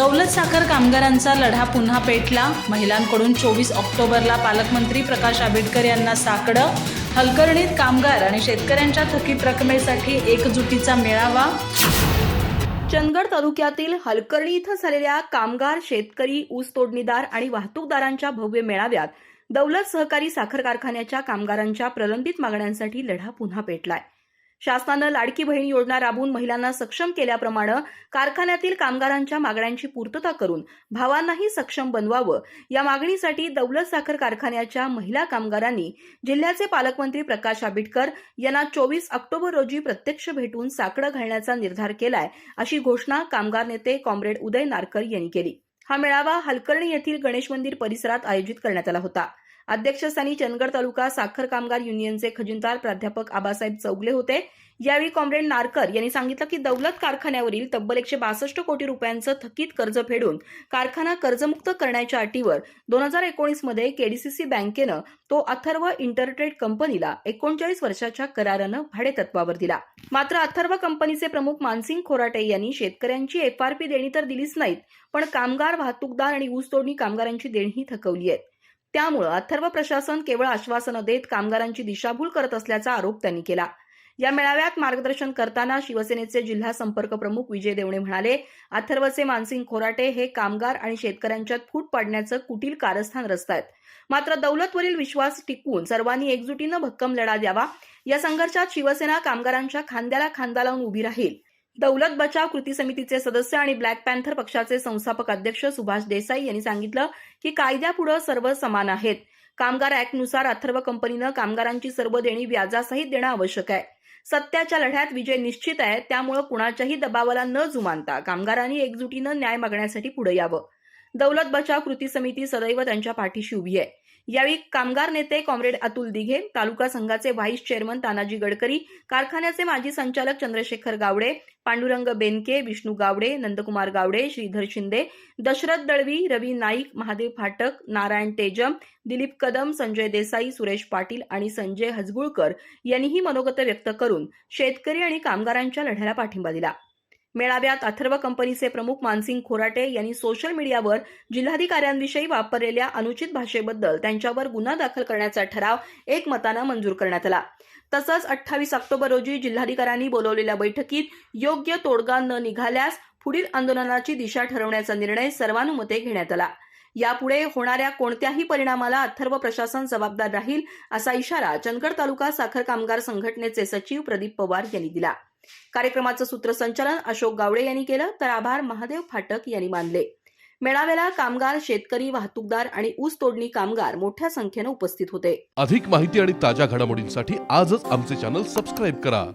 दौलत साखर कामगारांचा लढा पुन्हा पेटला. महिलांकडून चोवीस ऑक्टोबरला पालकमंत्री प्रकाश आंबेडकर यांना साकडं. हलकर्णीत कामगार आणि शेतकऱ्यांच्या थकीत रकमेसाठी एकजुटीचा मेळावा. चंदगड तालुक्यातील हलकर्णी इथं झालेल्या कामगार शेतकरी ऊस तोडणीदार आणि वाहतूकदारांच्या भव्य मेळाव्यात दौलत सहकारी साखर कारखान्याच्या कामगारांच्या प्रलंबित मागण्यांसाठी लढा पुन्हा पेटलाय. शासनानं लाडकी बहीण योजना राबवून महिलांना सक्षम केल्याप्रमाणे कारखान्यातील कामगारांच्या मागण्यांची पूर्तता करून भावांनाही सक्षम बनवावं. या मागणीसाठी दौलत साखर कारखान्याच्या महिला कामगारांनी जिल्ह्याचे पालकमंत्री प्रकाश आंबेडकर यांना चोवीस ऑक्टोबर रोजी प्रत्यक्ष भेटून साकडं घालण्याचा निर्धार केलाय अशी घोषणा कामगार नेते कॉम्रेड उदय नारकर यांनी केली. हा मेळावा हलकर्णी येथील गणेश मंदिर परिसरात आयोजित करण्यात आला होता. अध्यक्षस्थानी चंदगड तालुका साखर कामगार युनियनचे खजिनदार प्राध्यापक आबासाहेब चौगले होते. यावेळी कॉम्रेड नारकर यांनी सांगितलं की दौलत कारखान्यावरील तब्बल एकशे बासष्ट कोटी रुपयांचं थकीत कर्ज फेडून कारखाना कर्जमुक्त करण्याच्या अटीवर दोन हजार एकोणीसमध्ये केडीसीसी बँकेनं तो अथर्व इंटरट्रेड कंपनीला एकोणचाळीस वर्षाच्या करारानं भाडेतत्वावर दिला. मात्र अथर्व कंपनीचे प्रमुख मानसिंग खोराटे यांनी शेतकऱ्यांची एफआरपी देणी तर दिलीच नाहीत पण कामगार वाहतूकदार आणि ऊसतोडणी कामगारांची देणीही थकवली आहेत. त्यामुळं अथर्व प्रशासन केवळ आश्वासनं देत कामगारांची दिशाभूल करत असल्याचा आरोप त्यांनी केला. या मेळाव्यात मार्गदर्शन करताना शिवसेनेचे जिल्हा संपर्क प्रमुख विजय देवणे म्हणाले अथर्वचे मानसिंग खोराटे हे कामगार आणि शेतकऱ्यांच्यात फूट पाडण्याचं कुटील कारस्थान रचतायत मात्र दौलतवरील विश्वास टिकवून सर्वांनी एकजुटीनं भक्कम लढा द्यावा. या संघर्षात शिवसेना कामगारांच्या खांद्याला खांदा लावून उभी राहील. दौलत बचाव कृती समितीचे सदस्य आणि ब्लॅक पॅन्थर पक्षाचे संस्थापक अध्यक्ष सुभाष देसाई यांनी सांगितलं की कायद्यापुढे सर्व समान आहेत. कामगार ऍक्टनुसार अथर्व कंपनीनं कामगारांची सर्व देणी व्याजासहित देणं आवश्यक आहे. सत्याच्या लढ्यात विजय निश्चित आहे त्यामुळे कुणाच्याही दबावाला न जुमानता कामगारांनी एकजुटीनं न्याय मागण्यासाठी पुढे यावं. दौलत बचाव कृती समिती सदैव त्यांच्या पाठीशी उभी आहे. यावेळी कामगार नेते कॉम्रेड अतुल दिघे तालुका संघाचे व्हाईस चेअरमन तानाजी गडकरी कारखान्याचे माजी संचालक चंद्रशेखर गावडे पांडुरंग बेनके विष्णू गावडे नंदकुमार गावडे श्रीधर शिंदे दशरथ दळवी रवी नाईक महादेव फाटक नारायण तेजम दिलीप कदम संजय देसाई सुरेश पाटील आणि संजय हजगुळकर यांनीही मनोगत व्यक्त करून शेतकरी आणि कामगारांच्या लढ्याला पाठिंबा दिला. मेळाव्यात अथर्व कंपनीचे प्रमुख मानसिंग खोराटे यांनी सोशल मीडियावर जिल्हाधिकाऱ्यांविषयी वापरलेल्या अनुचित भाषेबद्दल त्यांच्यावर गुन्हा दाखल करण्याचा ठराव एकमतानं मंजूर करण्यात आला. तसंच अठ्ठावीस ऑक्टोबर रोजी जिल्हाधिकाऱ्यांनी बोलवलेल्या बैठकीत योग्य तोडगा न निघाल्यास पुढील आंदोलनाची दिशा ठरवण्याचा निर्णय सर्वानुमते घेण्यात आला. यापुढे होणाऱ्या कोणत्याही परिणामाला अथर्व प्रशासन जबाबदार राहील असा इशारा चंदगड तालुका साखर कामगार संघटनेचे सचिव प्रदीप पवार यांनी दिला. कार्यक्रमाचं सूत्रसंचालन अशोक गावडे यांनी केलं तर आभार महादेव फाटक यांनी मानले. मेळाव्याला कामगार शेतकरी वाहतूकदार आणि ऊस तोडणी कामगार मोठ्या संख्येनं उपस्थित होते. अधिक माहिती आणि ताज्या घडामोडींसाठी आजच आमचे चॅनल सबस्क्राईब करा.